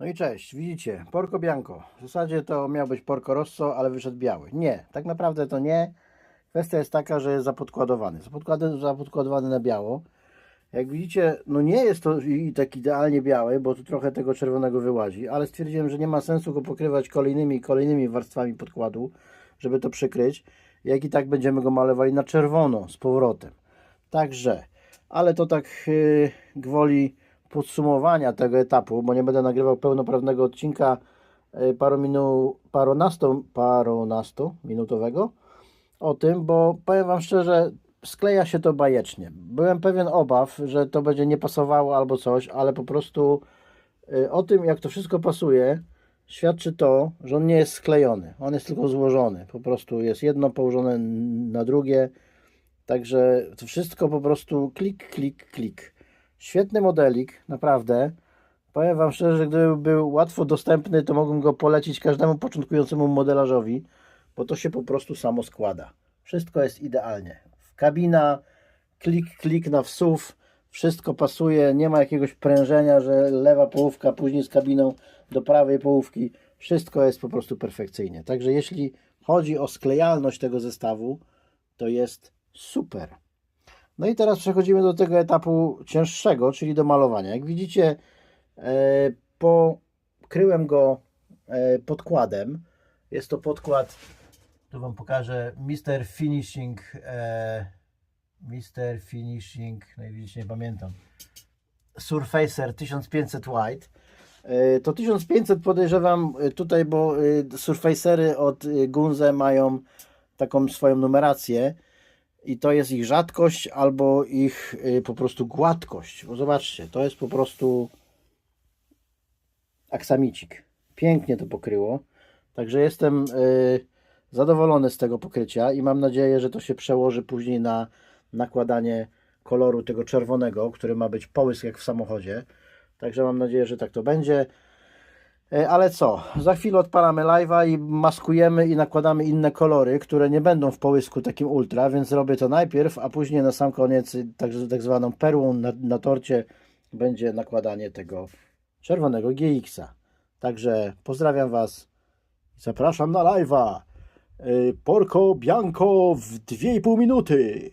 No i cześć, widzicie, Porco Bianco. W zasadzie to miał być Porco Rosso, ale wyszedł biały. Nie, tak naprawdę to nie. Kwestia jest taka, że jest zapodkładowany. Zapodkłady- Zapodkładowany na biało. Jak widzicie, no nie jest to i tak idealnie biały, bo tu trochę tego czerwonego wyłazi, ale stwierdziłem, że nie ma sensu go pokrywać kolejnymi kolejnymi warstwami podkładu, żeby to przykryć, jak i tak będziemy go malowali na czerwono z powrotem. Także, ale to tak yy, gwoli podsumowania tego etapu, bo nie będę nagrywał pełnoprawnego odcinka yy, parominu, paronasto, paronasto minutowego o tym, bo powiem Wam szczerze, skleja się to bajecznie. Byłem pewien obaw, że to będzie nie pasowało albo coś, ale po prostu y, o tym, jak to wszystko pasuje, świadczy to, że on nie jest sklejony. On jest tylko złożony. Po prostu jest jedno położone na drugie. Także to wszystko po prostu klik, klik, klik. Świetny modelik, naprawdę. Powiem Wam szczerze, że gdyby był łatwo dostępny, to mógłbym go polecić każdemu początkującemu modelarzowi, bo to się po prostu samo składa. Wszystko jest idealnie. Kabina, klik, klik na wsuw, wszystko pasuje, nie ma jakiegoś prężenia, że lewa połówka później z kabiną do prawej połówki. Wszystko jest po prostu perfekcyjnie. Także jeśli chodzi o sklejalność tego zestawu, to jest super. No i teraz przechodzimy do tego etapu cięższego, czyli do malowania. Jak widzicie, e, pokryłem go e, podkładem. Jest to podkład, tu Wam pokażę, Mr. Finishing, e, Mr. Finishing, nie pamiętam, Surfacer 1500 White. To 1500 podejrzewam tutaj, bo Surfacery od Gunze mają taką swoją numerację i to jest ich rzadkość albo ich y, po prostu gładkość. Bo zobaczcie, to jest po prostu aksamicik. Pięknie to pokryło. Także jestem y, zadowolony z tego pokrycia i mam nadzieję, że to się przełoży później na nakładanie koloru tego czerwonego, który ma być połysk jak w samochodzie. Także mam nadzieję, że tak to będzie. E, Ale co? Za chwilę odpalamy live'a i maskujemy i nakładamy inne kolory, które nie będą w połysku takim ultra, więc robię to najpierw, a później na sam koniec y, tak, tak zwaną perłą na, na torcie będzie nakładanie tego czerwonego GX-a. Także pozdrawiam Was. Zapraszam na live'a. Y, Porco Bianco w 2,5 minuty.